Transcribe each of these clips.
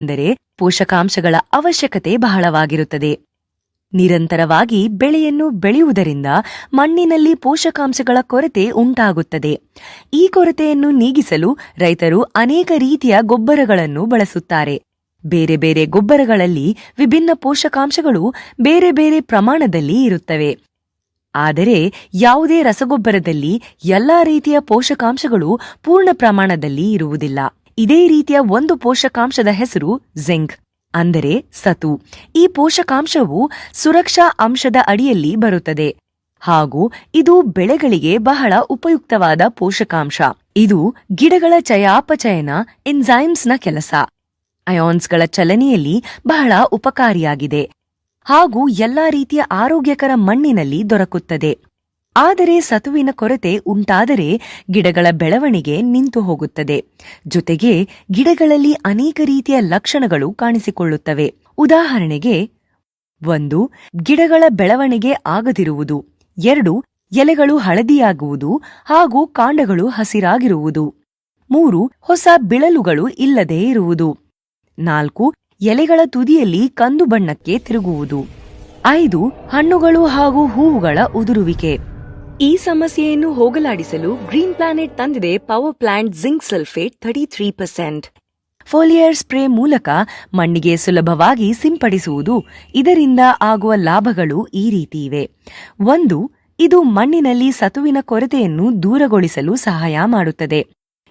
ಅಂದರೆ ಪೋಷಕಾಂಶಗಳ ಅವಶ್ಯಕತೆ ಬಹಳವಾಗಿರುತ್ತದೆ. ನಿರಂತರವಾಗಿ ಬೆಳೆಯನ್ನು ಬೆಳೆಯುವುದರಿಂದ ಮಣ್ಣಿನಲ್ಲಿ ಪೋಷಕಾಂಶಗಳ ಕೊರತೆ ಉಂಟಾಗುತ್ತದೆ. ಈ ಕೊರತೆಯನ್ನು ನೀಗಿಸಲು ರೈತರು ಅನೇಕ ರೀತಿಯ ಗೊಬ್ಬರಗಳನ್ನು ಬಳಸುತ್ತಾರೆ. ಬೇರೆ ಬೇರೆ ಗೊಬ್ಬರಗಳಲ್ಲಿ ವಿಭಿನ್ನ ಪೋಷಕಾಂಶಗಳು ಬೇರೆ ಬೇರೆ ಪ್ರಮಾಣದಲ್ಲಿ ಇರುತ್ತವೆ. ಆದರೆ ಯಾವುದೇ ರಸಗೊಬ್ಬರದಲ್ಲಿ ಎಲ್ಲಾ ರೀತಿಯ ಪೋಷಕಾಂಶಗಳು ಪೂರ್ಣ ಪ್ರಮಾಣದಲ್ಲಿ ಇರುವುದಿಲ್ಲ. ಇದೇ ರೀತಿಯ ಒಂದು ಪೋಷಕಾಂಶದ ಹೆಸರು ಜಿಂಕ್ ಅಂದರೆ ಸತು. ಈ ಪೋಷಕಾಂಶವು ಸುರಕ್ಷಾ ಅಂಶದ ಅಡಿಯಲ್ಲಿ ಬರುತ್ತದೆ ಹಾಗೂ ಇದು ಬೆಳೆಗಳಿಗೆ ಬಹಳ ಉಪಯುಕ್ತವಾದ ಪೋಷಕಾಂಶ. ಇದು ಗಿಡಗಳ ಚಯಾಪಚಯನ ಎನ್ಝೈಮ್ಸ್ನ ಕೆಲಸ. ಅಯಾನ್ಸ್ಗಳ ಚಲನೆಯಲ್ಲಿ ಬಹಳ ಉಪಕಾರಿಯಾಗಿದೆ ಹಾಗೂ ಎಲ್ಲಾ ರೀತಿಯ ಆರೋಗ್ಯಕರ ಮಣ್ಣಿನಲ್ಲಿ ದೊರಕುತ್ತದೆ. ಆದರೆ ಸತುವಿನ ಕೊರತೆ ಉಂಟಾದರೆ ಗಿಡಗಳ ಬೆಳವಣಿಗೆ ನಿಂತು ಹೋಗುತ್ತದೆ. ಜೊತೆಗೆ ಗಿಡಗಳಲ್ಲಿ ಅನೇಕ ರೀತಿಯ ಲಕ್ಷಣಗಳು ಕಾಣಿಸಿಕೊಳ್ಳುತ್ತವೆ. ಉದಾಹರಣೆಗೆ, ಒಂದು, ಗಿಡಗಳ ಬೆಳವಣಿಗೆ ಆಗದಿರುವುದು. ಎರಡು, ಎಲೆಗಳು ಹಳದಿಯಾಗುವುದು ಹಾಗೂ ಕಾಂಡಗಳು ಹಸಿರಾಗಿರುವುದು. ಮೂರು, ಹೊಸ ಬಿಳಲುಗಳು ಇಲ್ಲದೇ ಇರುವುದು. ನಾಲ್ಕು, ಎಲೆಗಳ ತುದಿಯಲ್ಲಿ ಕಂದು ಬಣ್ಣಕ್ಕೆ ತಿರುಗುವುದು. ಐದು, ಹಣ್ಣುಗಳು ಹಾಗೂ ಹೂವುಗಳ ಉದುರುವಿಕೆ. ಈ ಸಮಸ್ಯೆಯನ್ನು ಹೋಗಲಾಡಿಸಲು ಗ್ರೀನ್ ಪ್ಲಾನೆಟ್ ತಂದಿದೆ power plant zinc sulphate thirty three percent. Foliar spray ಮೂಲಕ ಮಣ್ಣಿಗೆ ಸುಲಭವಾಗಿ ಸಿಂಪಡಿಸುವುದು, ಇದರಿಂದ ಆಗುವ ಲಾಭಗಳು ಈ ರೀತಿ ಇವೆ. ಒಂದು, ಇದು ಮಣ್ಣಿನಲ್ಲಿ ಸತುವಿನ ಕೊರತೆಯನ್ನು ದೂರಗೊಳಿಸಲು ಸಹಾಯ ಮಾಡುತ್ತದೆ.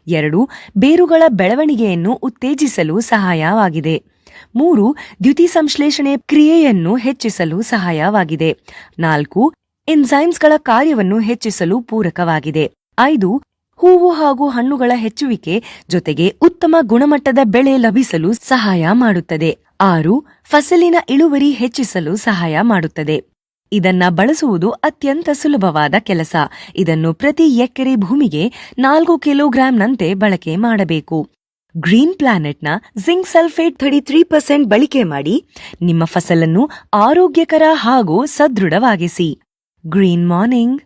ಎರಡು, ಬೇರುಗಳ ಬೆಳವಣಿಗೆಯನ್ನು ಉತ್ತೇಜಿಸಲು ಸಹಾಯವಾಗಿದೆ. ಮೂರು, ದ್ಯುತಿ ಸಂಶ್ಲೇಷಣೆ ಕ್ರಿಯೆಯನ್ನು ಹೆಚ್ಚಿಸಲು ಸಹಾಯವಾಗಿದೆ. ನಾಲ್ಕು ಎನ್ಸೈಮ್ಸ್ಗಳ ಕಾರ್ಯವನ್ನು ಹೆಚ್ಚಿಸಲು ಪೂರಕವಾಗಿದೆ. ಐದು, ಹೂವು ಹಾಗೂ ಹಣ್ಣುಗಳ ಹೆಚ್ಚುವಿಕೆ ಜೊತೆಗೆ ಉತ್ತಮ ಗುಣಮಟ್ಟದ ಬೆಳೆ ಲಭಿಸಲು ಸಹಾಯ ಮಾಡುತ್ತದೆ. ಆರು, ಫಸಲಿನ ಇಳುವರಿ ಹೆಚ್ಚಿಸಲು ಸಹಾಯ ಮಾಡುತ್ತದೆ. ಇದನ್ನ ಬಳಸುವುದು ಅತ್ಯಂತ ಸುಲಭವಾದ ಕೆಲಸ. ಇದನ್ನು ಪ್ರತಿ ಎಕರೆ ಭೂಮಿಗೆ ನಾಲ್ಕು ಕಿಲೋಗ್ರಾಂನಂತೆ ಬಳಕೆ ಮಾಡಬೇಕು. Green ಪ್ಲಾನೆಟ್ನ zinc sulphate thirty three percent ಬಳಕೆ ಮಾಡಿ ನಿಮ್ಮ ಫಸಲನ್ನು ಆರೋಗ್ಯಕರ ಹಾಗೂ ಸದೃಢವಾಗಿಸಿ. Green morning